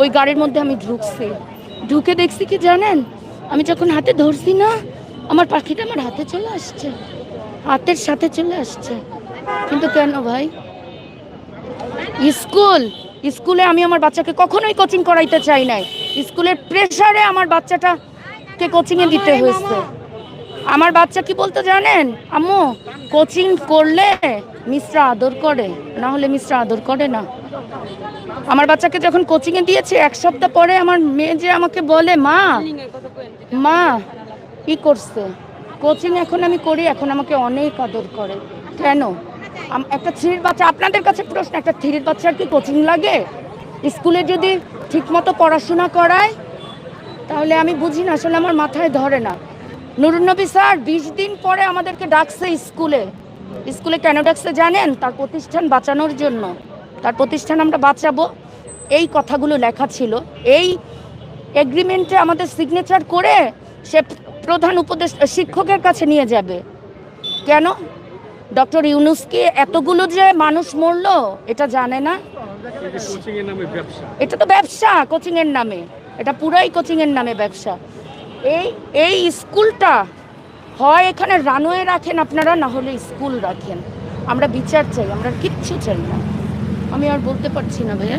ওই গাড়ির মধ্যে আমি ঢুকছি। ঢুকে দেখছি কি জানেন? আমি যখন হাতে ধরছি না, আমার পাখিটা আমার হাতে চলে আসছে। হাতের সাথে চলে আসছে। কিন্তু কেন ভাই? স্কুল! স্কুলে আমি আমার বাচ্চাকে কখনোই কোচিং করাইতে চাই নাই। স্কুলের প্রেসারে আমার বাচ্চাটাকে কোচিংয়ে দিতে হয়েছে। আমার বাচ্চা কি বলতে জানেন? আম্মু কোচিং করলে মিশ্রা আদর করে, না হলে মিশ্রা আদর করে না। আমার বাচ্চাকে যখন কোচিংয়ে দিয়েছে, এক সপ্তাহ পরে আমার মেয়ে যে আমাকে বলে, মা মা, কি করছে? কোচিং এখন আমি করি, এখন আমাকে অনেক আদর করে। কেন? একটা থ্রির বাচ্চা, আপনাদের কাছে প্রশ্ন, একটা থ্রির বাচ্চার কি কোচিং লাগে? স্কুলে যদি ঠিকমতো পড়াশোনা করায়, তাহলে আমি বুঝি না, আসলে আমার মাথায় ধরে না। নুরুন্নবী স্যার, বিশ দিন পরে আমাদেরকে ডাকছে স্কুলে। স্কুলে কেন ডাকছে জানেন তার প্রতিষ্ঠান বাঁচানোর জন্য। তার প্রতিষ্ঠান আমরা বাঁচাবো। এই কথাগুলো লেখা ছিল। এই এগ্রিমেন্টে আমাদের সিগনেচার করে সে প্রধান উপদেশ শিক্ষকের কাছে নিয়ে যাবে। কেন? ডক্টর ইউনুসকে এতগুলো যে মানুষ মরলো এটা জানে না। এটা তো ব্যবসা কোচিংয়ের নামে। এটা পুরাই কোচিংয়ের নামে ব্যবসা। এই এই স্কুলটা হয় এখানে রানওয়ে রাখেন আপনারা, না হলে স্কুল রাখেন। আমরা বিচার চাই, আমরা কিচ্ছু চাই না। আমি আর বলতে পারছি না ভাইয়া।